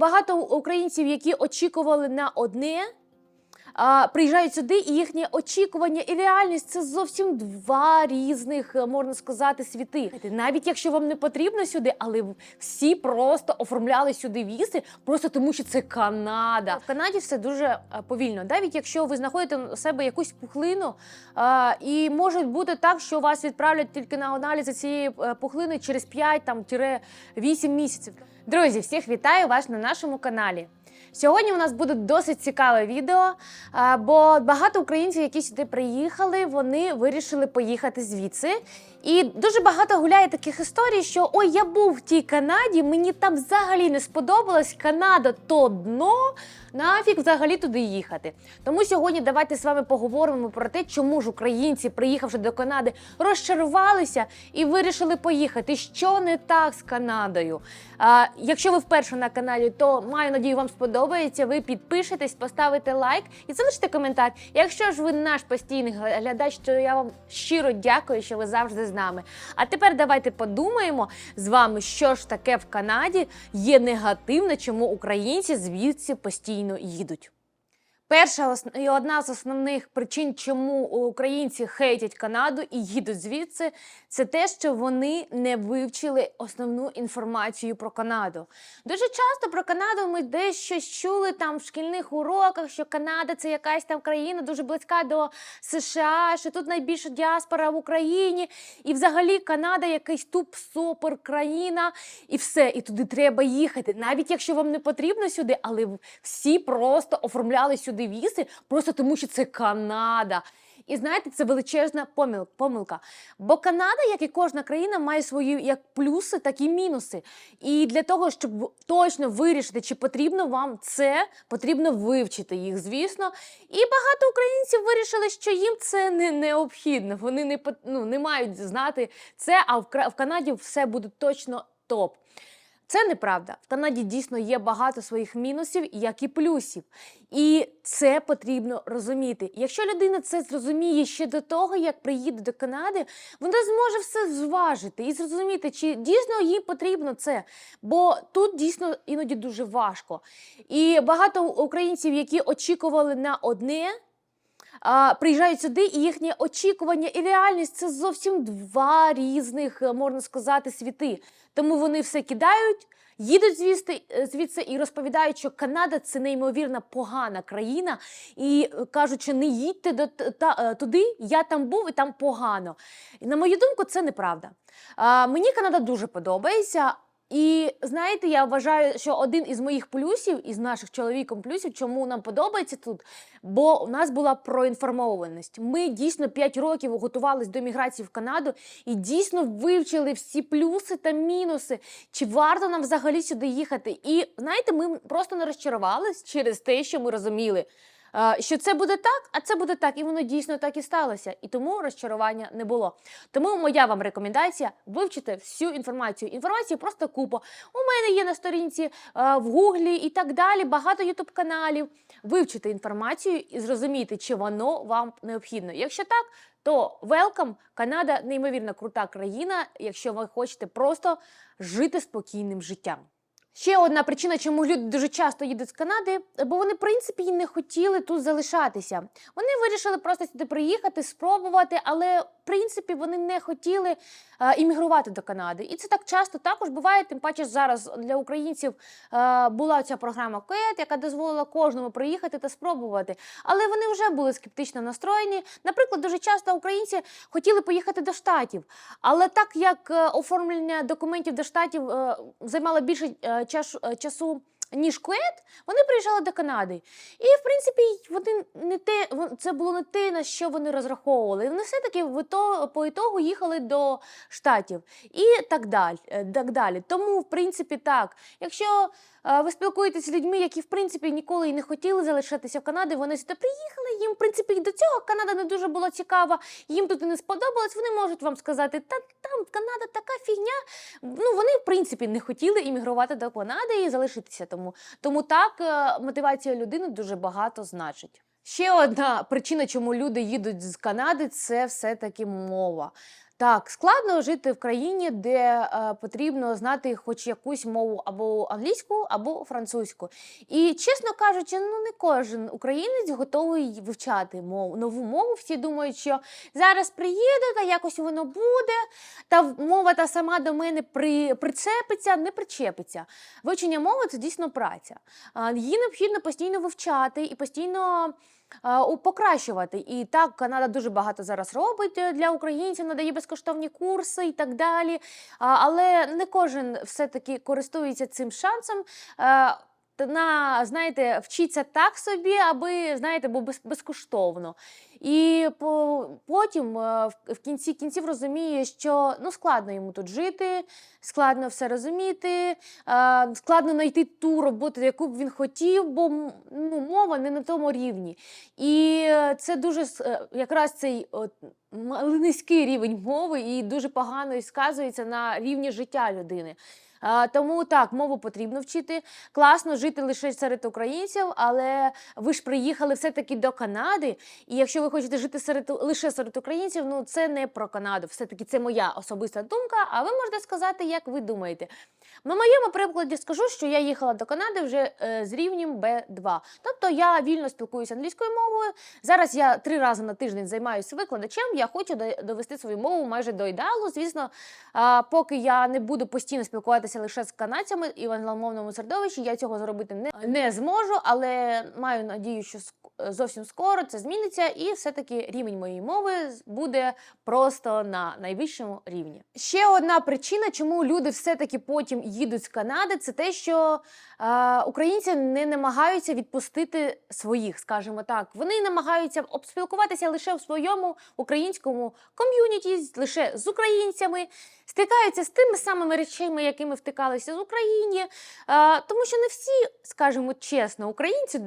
багато українців, які очікували на одне. Приїжджають сюди, і їхнє очікування і реальність це зовсім два різних, е, можна сказати, світи. Навіть якщо вам не потрібно сюди, але всі просто оформляли сюди візи, просто тому що це Канада. В Канаді все дуже е, повільно. Навіть якщо ви знаходите у себе якусь пухлину, і може бути так, що вас відправлять тільки на аналізи цієї е, пухлини через 5 там, 8 місяців. Друзі, всіх вітаю вас на нашому каналі. Сьогодні у нас буде досить цікаве відео, бо багато українців, які сюди приїхали, вони вирішили поїхати звідси. І дуже багато гуляє таких історій, що ой, я був в тій Канаді, мені там взагалі не сподобалось. Канада то дно. Нафіг взагалі туди їхати. Тому сьогодні давайте з вами поговоримо про те, чому ж українці, приїхавши до Канади, розчарувалися і вирішили поїхати. Що не так з Канадою? А, якщо ви вперше на каналі, то маю надію, вам сподобається. Ви підпишетесь, поставите лайк і залишите коментар. Якщо ж ви наш постійний глядач, то я вам щиро дякую, що ви завжди з нами. А тепер давайте подумаємо з вами, що ж таке в Канаді є негативне, чому українці звідси постійно їдуть. Перша і одна з основних причин, чому українці хейтять Канаду і їдуть звідси, це те, що вони не вивчили основну інформацію про Канаду. Дуже часто про Канаду ми десь щось чули там в шкільних уроках, що Канада це якась там країна дуже близька до США, що тут найбільша діаспора в Україні, і взагалі Канада якийсь туп супер країна, і все, і туди треба їхати. Навіть якщо вам не потрібно сюди, але всі просто оформляли сюди візи, просто тому що це Канада. І знаєте, це величезна помил- помилка. Бо Канада, як і кожна країна, має свої як плюси, так і мінуси. І для того, щоб точно вирішити, чи потрібно вам це, потрібно вивчити їх, звісно. І багато українців вирішили, що їм це не необхідно. Вони не, ну, не мають знати це, а в Канаді все буде точно топ. Це неправда. В Канаді дійсно є багато своїх мінусів, як і плюсів. І це потрібно розуміти. Якщо людина це зрозуміє ще до того, як приїде до Канади, вона зможе все зважити і зрозуміти, чи дійсно їй потрібно це. Бо тут дійсно іноді дуже важко. І багато українців, які очікували на одне, а, приїжджають сюди, і їхнє очікування і реальність це зовсім два різних, е, можна сказати, світи. Тому вони все кидають, їдуть звідси, е, звідси і розповідають, що Канада це неймовірно погана країна, і е, кажуть, що не їдьте до та, туди, я там був і там погано. І, на мою думку, це неправда. А, мені Канада дуже подобається. І знаєте, я вважаю, що один із моїх плюсів, із наших чоловіком плюсів, чому нам подобається тут, бо у нас була проінформованість. Ми дійсно 5 років готувалися до міграції в Канаду і дійсно вивчили всі плюси та мінуси, чи варто нам взагалі сюди їхати. І знаєте, ми просто не розчарувались через те, що ми розуміли. Що це буде так, а це буде так, і воно дійсно так і сталося. І тому розчарування не було. Тому моя вам рекомендація вивчити всю інформацію. Інформації просто купа. У мене є на сторінці в Гуглі і так далі. Багато ютуб каналів. Вивчити інформацію і зрозуміти, чи воно вам необхідно. Якщо так, то welcome. Канада неймовірно крута країна, якщо ви хочете просто жити спокійним життям. Ще одна причина, чому люди дуже часто їдуть з Канади, бо вони, в принципі, і не хотіли тут залишатися. Вони вирішили просто сюди приїхати, спробувати, але принципі вони не хотіли е, іммігрувати до Канади. І це так часто також буває. Тим паче зараз для українців е, була ця програма КОЕТ, яка дозволила кожному приїхати та спробувати. Але вони вже були скептично настроєні. Наприклад, дуже часто українці хотіли поїхати до штатів, але так як е, оформлення документів до штатів займало більше часу. Ніж Кует, вони приїжджали до Канади. І, в принципі, вони не те, це було не те, на що вони розраховували. Вони все-таки по ітогу їхали до Штатів і так далі. е, Так далі. Тому, в принципі, так. Якщо е, ви спілкуєтеся з людьми, які в принципі ніколи і не хотіли залишатися в Канаді, вони сюди приїхали. Їм, в принципі, і до цього Канада не дуже була цікава, їм тут і не сподобалось. Вони можуть вам сказати, та там Канада така фігня. Ну вони, в принципі, не хотіли іммігрувати до Канади і залишитися тому. Тому так е, мотивація людини дуже багато значить. Ще одна причина, чому люди їдуть з Канади, це все-таки мова. Так, складно жити в країні, де е, потрібно знати хоч якусь мову або англійську, або французьку. І чесно кажучи, ну не кожен українець готовий вивчати мову, нову мову. Всі думають, що зараз приїду, та якось воно буде, та мова та сама до мене при, прицепиться, не причепиться. Вивчення мови це дійсно праця. Її необхідно постійно вивчати і постійно покращувати. І так Канада дуже багато зараз робить е, для українців, надає безкоштовні курси і так далі. Але не кожен все-таки користується цим шансом. На, знаєте, вчиться так собі, аби знаєте, бо без, безкоштовно. І по, потім е, в, кінці кінців розуміє, що ну складно йому тут жити, складно все розуміти, складно знайти ту роботу, яку б він хотів, бо ну, мова не на тому рівні. І е, це дуже е, якраз цей от, низький рівень мови і дуже погано сказується на рівні життя людини. Тому так, мову потрібно вчити. Класно жити лише серед українців, але ви ж приїхали все-таки до Канади. І якщо ви хочете жити серед лише серед українців, ну це не про Канаду. Все-таки це моя особиста думка. А ви можете сказати, як ви думаєте. На моєму прикладі скажу, що я їхала до Канади вже е, з рівнем Б2. Тобто я вільно спілкуюся англійською мовою. Зараз я три рази на тиждень займаюся викладачем. Я хочу довести свою мову майже до ідеалу. Звісно, а, поки я не буду постійно спілкуватися лише з канадцями і в англомовному середовищі, я цього зробити не, не зможу, але маю надію, що зовсім скоро це зміниться, і все-таки рівень моєї мови буде просто на найвищому рівні. Ще одна причина, чому люди все-таки потім їдуть з Канади, це те, що е, українці не намагаються відпустити своїх, скажімо так. Вони намагаються обспілкуватися лише в своєму українському ком'юніті, лише з українцями, стикаються з тими самими речами, якими втикалися з Україні. Е, тому що не всі, скажімо чесно, українці.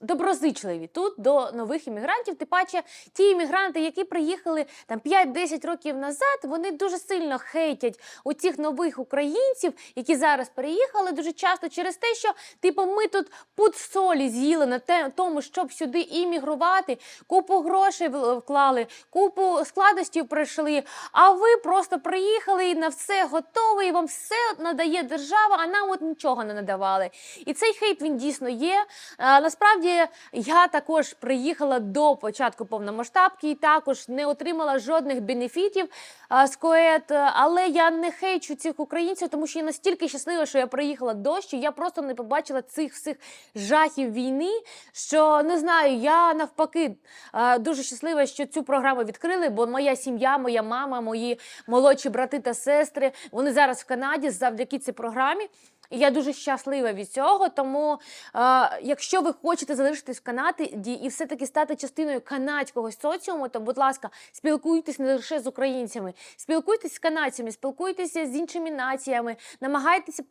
Доброзичливі тут до нових іммігрантів. Тим паче, ті іммігранти, які приїхали там 5-10 років назад, вони дуже сильно хейтять оцих нових українців, які зараз переїхали дуже часто через те, що типу ми тут пуд солі з'їли на тому, щоб сюди іммігрувати, купу грошей вклали, купу складностей пройшли. А ви просто приїхали і на все готове, і вам все надає держава, а нам от нічого не надавали. І цей хейт він дійсно є. А, насправді я також приїхала до початку повномасштабки і також не отримала жодних бенефітів а, з КОЕД, але я не хейчу цих українців, тому що я настільки щаслива, що я приїхала до, що я просто не побачила цих всіх жахів війни. Що не знаю, я навпаки а, дуже щаслива, що цю програму відкрили, бо моя сім'я, моя мама, мої молодші брати та сестри, вони зараз в Канаді завдяки цій програмі. І я дуже щаслива від цього. Тому, е, якщо ви хочете залишитись в Канаді і все-таки стати частиною канадського соціуму, то, будь ласка, спілкуйтесь не лише з українцями, спілкуйтесь з канадцями, спілкуйтеся з іншими націями, намагайтеся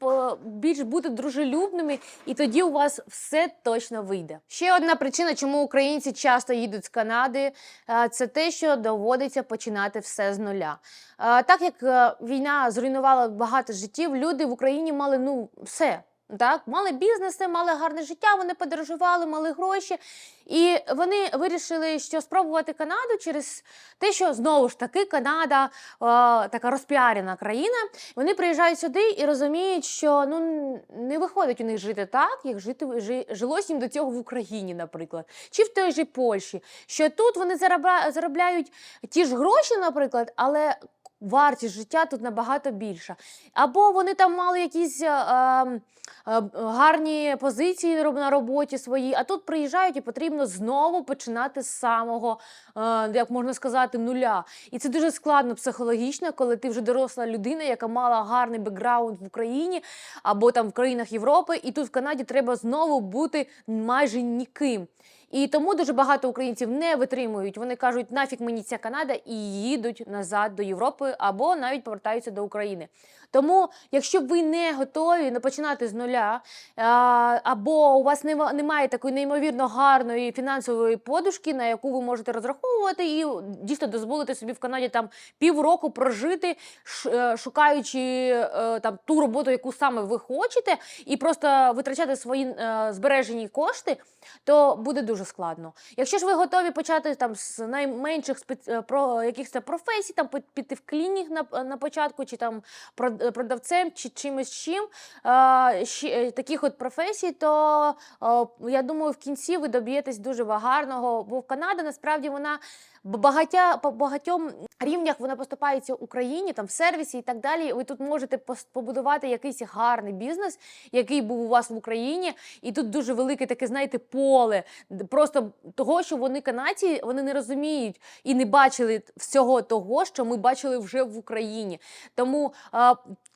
більш бути дружелюбними, і тоді у вас все точно вийде. Ще одна причина, чому українці часто їдуть з Канади, е, це те, що доводиться починати все з нуля. Е, Так як е, війна зруйнувала багато життів, люди в Україні мали ну все. Так, мали бізнеси, мали гарне життя, вони подорожували, мали гроші. І вони вирішили, що спробувати Канаду через те, що знову ж таки Канада е, така розпіарена країна. Вони приїжджають сюди і розуміють, що ну не виходить у них жити так, як жити жи- жилось їм до цього в Україні, наприклад, чи в той же Польщі. Що тут вони заробляють ті ж гроші, наприклад, але вартість життя тут набагато більша. Або вони там мали якісь е, е, е, гарні позиції на роботі свої, а тут приїжджають і потрібно знову починати з самого, е, як можна сказати, нуля. І це дуже складно психологічно, коли ти вже доросла людина, яка мала гарний бекграунд в Україні або там в країнах Європи, і тут в Канаді треба знову бути майже ніким. І тому дуже багато українців не витримують. Вони кажуть, нафік мені ця Канада, і їдуть назад до Європи або навіть повертаються до України. Тому, якщо ви не готові не починати з нуля, або у вас нема- немає такої неймовірно гарної фінансової подушки, на яку ви можете розраховувати, і дійсно дозволити собі в Канаді там півроку прожити, е, шукаючи е, там ту роботу, яку саме ви хочете, і просто витрачати свої е, збережені кошти, то буде дуже складно. Якщо ж ви готові почати там з найменших спец... про якихось професій, там пі- піти в клінінг на, на початку, чи там е, продавцем, чи чимось чим, е, е, таких от професій, то е, я думаю, в кінці ви доб'єтесь дуже гарного, бо Канада насправді вона багатя, по багатьом рівнях вона поступається Україні, там в сервісі і так далі. Ви тут можете побудувати якийсь гарний бізнес, який був у вас в Україні, і тут дуже велике таке, знаєте, поле просто того, що вони канадці, вони не розуміють і не бачили всього того, що ми бачили вже в Україні. Тому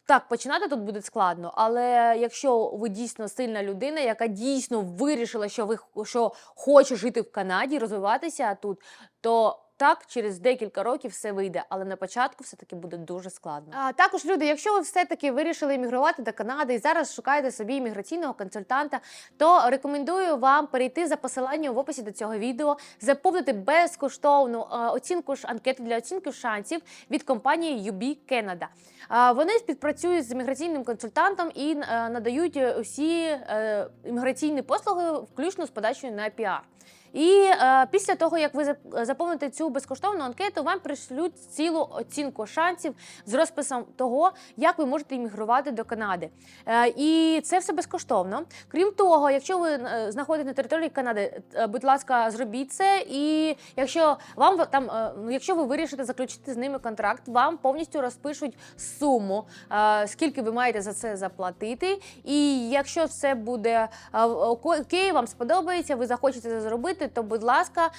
так, починати тут буде складно, але якщо ви дійсно сильна людина, яка дійсно вирішила, що ви що хоче жити в Канаді, розвиватися тут, то так, через декілька років все вийде, але на початку все-таки буде дуже складно. А також люди, якщо ви все-таки вирішили іммігрувати до Канади і зараз шукаєте собі імміграційного консультанта, то рекомендую вам перейти за посиланням в описі до цього відео, заповнити безкоштовну е, оцінку ж анкету для оцінки шансів від компанії UB Canada. Вони співпрацюють з імміграційним консультантом і е, надають усі е, імміграційні послуги, включно з подачею на піар. І е, після того, як ви зап- заповните цю безкоштовну анкету, вам пришлють цілу оцінку шансів з розписом того, як ви можете іммігрувати до Канади. Е, і це все безкоштовно. Крім того, якщо ви е, знаходитесь на території Канади, е, будь ласка, зробіть це. І якщо вам там, е, ну, якщо ви вирішите заключити з ними контракт, вам повністю розпишуть суму, е, скільки ви маєте за це заплатити. І якщо все буде е, окей, вам сподобається, ви захочете це зробити, то будь ласка,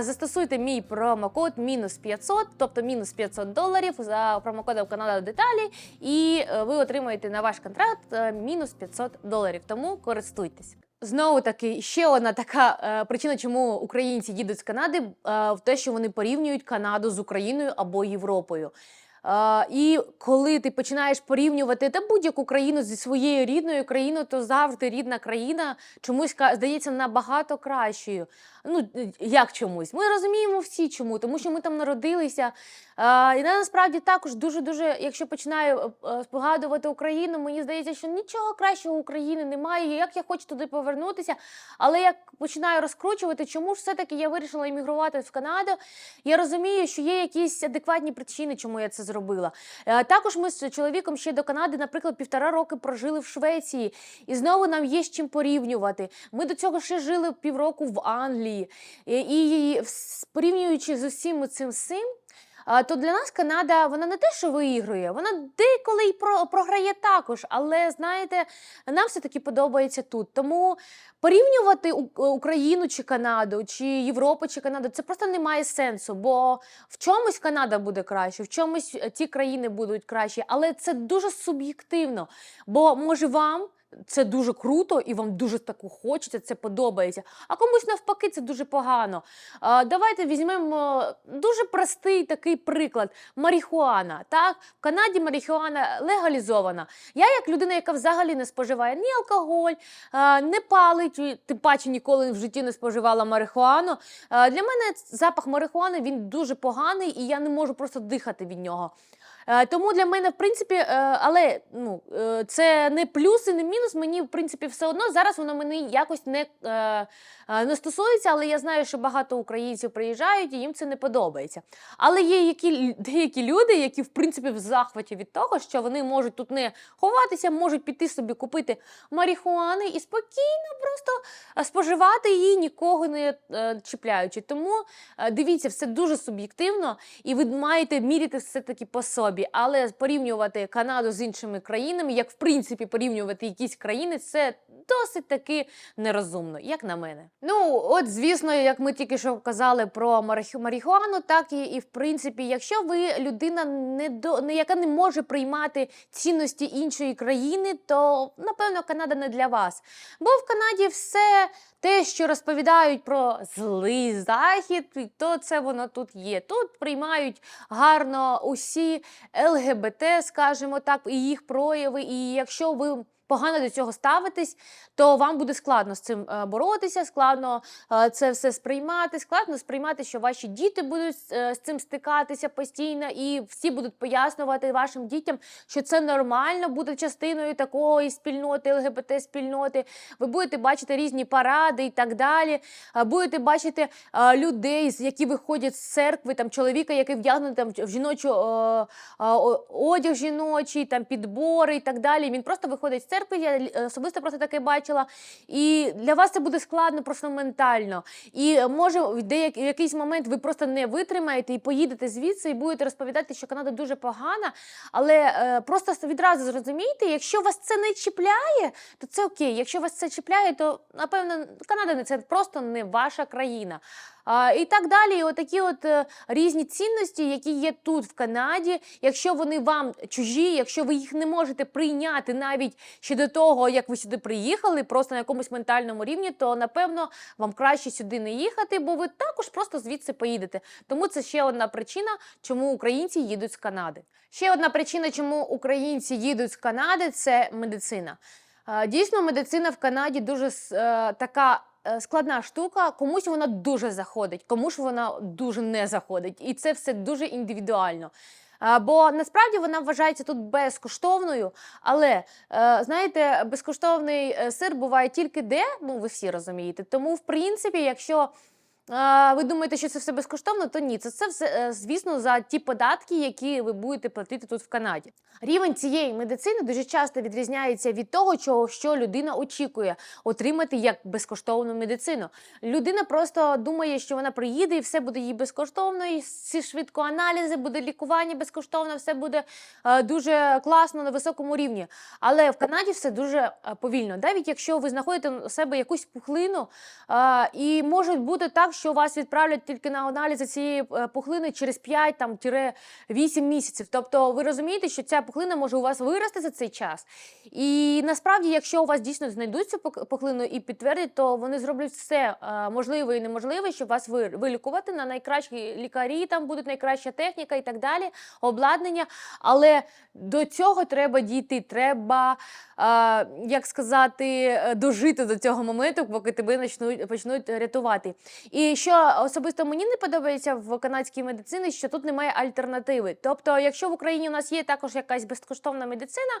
застосуйте мій промокод мінус 500, тобто мінус 500 доларів за промокодом Канада Деталі, і е, ви отримаєте на ваш контракт е, мінус 500 доларів. Тому користуйтесь. Знову таки, ще одна така е, причина, чому українці їдуть з Канади, е, в те, що вони порівнюють Канаду з Україною або Європою. І коли ти починаєш порівнювати та будь-яку країну зі своєю рідною країною, то завжди рідна країна чомусь здається набагато кращою. Ну е, як чомусь? Ми розуміємо всі чому, тому що ми там народилися. Е, і насправді також дуже дуже, якщо починаю е, е, спогадувати Україну, мені здається, що нічого кращого України немає. Як я хочу туди повернутися, але як починаю розкручувати, чому ж все-таки я вирішила іммігрувати в Канаду, я розумію, що є якісь адекватні причини, чому я це зробила. Е, Також ми з чоловіком ще до Канади, наприклад, півтора роки прожили в Швеції, і знову нам є з чим порівнювати. Ми до цього ще жили півроку в Англії, і, і вс- порівнюючи з усім цим а, То для нас Канада вона не те, що виігрує, вона деколи й про, програє також. Але знаєте, нам все таки подобається тут. Тому порівнювати Україну чи Канаду, чи Європу чи Канаду, це просто не має сенсу. Бо в чомусь Канада буде краще, в чомусь е, ті країни будуть кращі, але це дуже суб'єктивно. Бо може вам. Це дуже круто і вам дуже таку хочеться, це подобається. А комусь навпаки, це дуже погано. А, давайте візьмемо дуже простий такий приклад: марихуана. Так, в Канаді марихуана легалізована. Я, як людина, яка взагалі не споживає ні алкоголь, а, не палить, тим паче ніколи в житті не споживала марихуану. а, Для мене запах марихуани він дуже поганий, і я не можу просто дихати від нього. Е, Тому для мене, в принципі, е, але ну, е, це не плюс і не мінус. Мені, в принципі, все одно зараз воно мені якось не, не стосується, але я знаю, що багато українців приїжджають і їм це не подобається. Але є які, деякі люди, які, в принципі, в захваті від того, що вони можуть тут не ховатися, можуть піти собі купити марихуани і спокійно просто споживати її, нікого не чіпляючи. Тому дивіться, все дуже суб'єктивно, і ви маєте міряти все таки по собі. Але порівнювати Канаду з іншими країнами, як в принципі порівнювати якісь країни, це досить таки нерозумно, як на мене. Ну, от звісно, як ми тільки що казали про мариху- марихуану, так і, і в принципі, якщо ви людина, не до не яка не може приймати цінності іншої країни, то напевно Канада не для вас. Бо в Канаді все те, що розповідають про злий захід, то це воно тут є. Тут приймають гарно усі ЛГБТ, скажімо так, і їх прояви. І якщо ви погано до цього ставитесь, то вам буде складно з цим е, боротися, складно е, це все сприймати, складно сприймати, що ваші діти будуть е, з цим стикатися постійно, і всі будуть пояснювати вашим дітям, що це нормально бути частиною такої спільноти, ЛГБТ-спільноти. Ви будете бачити різні паради і так далі. Будете бачити людей, які виходять з церкви, там чоловіка, який вдягнений там в жіночу одяг жіночий, там підбори і так далі. Він просто виходить з церкви. Я особисто просто таке бачила. І для вас це буде складно просто ментально. І може в якийсь момент ви просто не витримаєте і поїдете звідси, і будете розповідати, що Канада дуже погана. Але е, просто відразу зрозумійте, якщо вас це не чіпляє, то це окей. Якщо вас це чіпляє, то напевно Канада не це просто не ваша країна. І так далі. І отакі от е, різні цінності, які є тут в Канаді. Якщо вони вам чужі, якщо ви їх не можете прийняти навіть ще до того, як ви сюди приїхали, просто на якомусь ментальному рівні, то напевно вам краще сюди не їхати, бо ви також просто звідси поїдете. Тому це ще одна причина, чому українці їдуть з Канади. Ще одна причина, чому українці їдуть з Канади, це медицина. Дійсно, медицина в Канаді дуже е, така складна штука. Комусь вона дуже заходить, комусь вона дуже не заходить. І це все дуже індивідуально. Е, Бо насправді вона вважається тут безкоштовною, але е, знаєте, безкоштовний е, сир буває тільки де, ну ви всі розумієте. Тому, в принципі, якщо е, ви думаєте, що це все безкоштовно, то ні, це, це все, е, звісно, за ті податки, які ви будете платити тут в Канаді. Рівень цієї медицини дуже часто відрізняється від того, чого що людина очікує отримати як безкоштовну медицину. Людина просто думає, що вона приїде і все буде їй безкоштовно, і всі швидко аналізи, буде лікування безкоштовно, все буде е, дуже класно на високому рівні. Але в Канаді все дуже е, повільно. Навіть якщо ви знаходите у себе якусь пухлину, і може бути так, що вас відправлять тільки на аналізи цієї е, пухлини через 5 там, 8 місяців. Тобто ви розумієте, що ця пухлина може у вас вирости за цей час. І насправді, якщо у вас дійсно знайдуть цю пухлину і підтвердять, то вони зроблять все е, можливе і неможливе, щоб вас вилікувати на найкращі лікарі, там будуть найкраща техніка і так далі, обладнання. Але до цього треба дійти. Треба, е, як сказати, дожити до цього моменту, поки тебе почнуть рятувати. І що особисто мені не подобається в канадській медицині, що тут немає альтернативи. Тобто, якщо в Україні у нас є також якась безкоштовна медицина,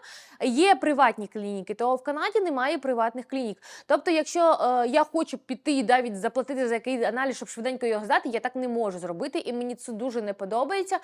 є приватні клініки, то в Канаді немає приватних клінік. Тобто, якщо е, я хочу піти і навіть заплатити за якийсь аналіз, щоб швиденько його здати, я так не можу зробити, і мені це дуже не подобається.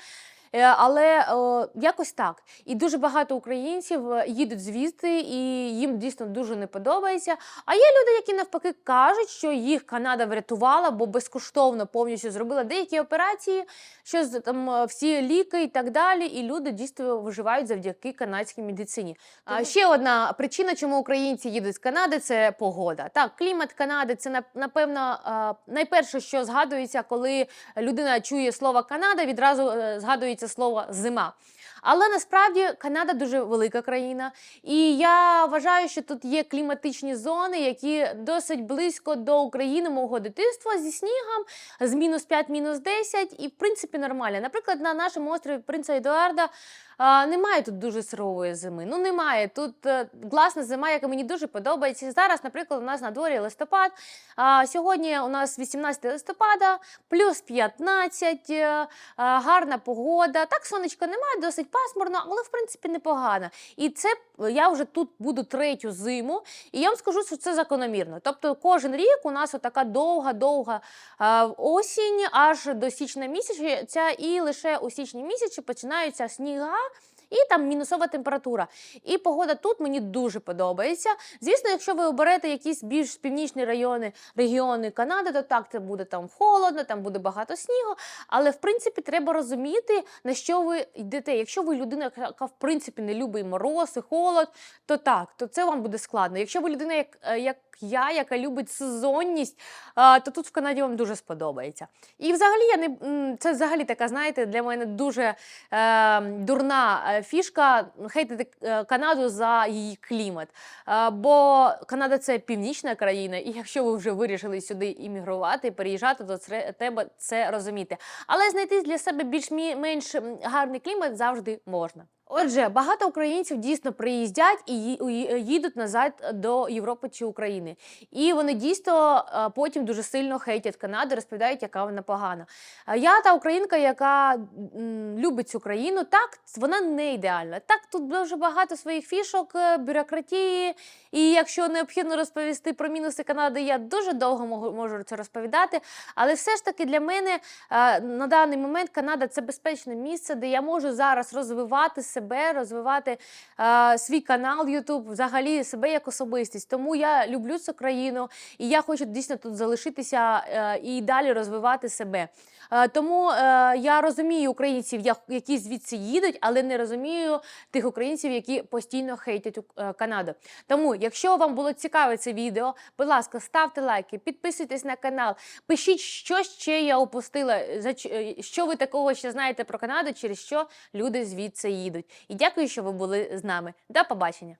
Е, Але якось так. І дуже багато українців е, їдуть звідти, і їм дійсно дуже не подобається. А є люди, які навпаки кажуть, що їх Канада врятувала, бо безкоштовно повністю зробила деякі операції, що там е, всі ліки і так далі. І люди дійсно виживають завдяки канадській медицині. А ще одна причина, чому українці їдуть з Канади, це погода. Так, клімат Канади це нап- напевно найперше, що згадується, коли людина чує слово Канада, відразу е, згадується слово зима. Але насправді Канада дуже велика країна, і я вважаю, що тут є кліматичні зони, які досить близько до України мого дитинства зі снігом, з мінус 5, мінус 10, і в принципі нормально. Наприклад, на нашому острові Принца Едуарда а, немає тут дуже сурової зими. Ну немає. Тут е, класна зима, яка мені дуже подобається. Зараз, наприклад, у нас на дворі листопад. А, сьогодні у нас 18 листопада, плюс 15, е, е, гарна погода. Так, сонечка немає, досить пасмурно, але в принципі непогано. І це я вже тут буду третю зиму, і я вам скажу, що це закономірно. Тобто кожен рік у нас отака довга-довга осінь аж до січня місяця, і лише у січні місяці починаються сніга. І там мінусова температура. І погода тут мені дуже подобається. Звісно, якщо ви оберете якісь більш північні райони, регіони Канади, то так це буде там холодно, там буде багато снігу. Але в принципі треба розуміти, на що ви йдете. Якщо ви людина, яка в принципі не любить мороз, і холод, то так, то це вам буде складно. Якщо ви людина, як, е, як я, яка любить сезонність, то тут в Канаді вам дуже сподобається. І взагалі я не це взагалі така, знаєте, для мене дуже е, дурна е, фішка хейтити е, Канаду за її клімат. Е, бо Канада це північна країна, і якщо ви вже вирішили сюди іммігрувати, переїжджати, то це треба це розуміти. Але знайти для себе більш-менш гарний клімат завжди можна. Отже, багато українців дійсно приїздять і їдуть назад до Європи чи України. І вони дійсно е, потім дуже сильно хейтять Канаду, розповідають, яка вона погана. Я та українка, яка любить цю країну, так вона не ідеальна. Так, тут дуже багато своїх фішок, е, бюрократії. І якщо необхідно розповісти про мінуси Канади, я дуже довго можу, це розповідати. Але все ж таки для мене е, на даний момент Канада це безпечне місце, де я можу зараз розвивати себе, розвивати е, свій канал YouTube, взагалі себе як особистість. Тому я люблю цю країну і я хочу дійсно тут залишитися е, і далі розвивати себе. Е, Тому е, я розумію українців, які звідси їдуть, але не розумію тих українців, які постійно хейтять Ук- е, Канаду. Тому, якщо вам було цікаве це відео, будь ласка, ставте лайки, підписуйтесь на канал, пишіть, що ще я опустила, е, що ви такого ще знаєте про Канаду, через що люди звідси їдуть. І дякую, що ви були з нами. До побачення.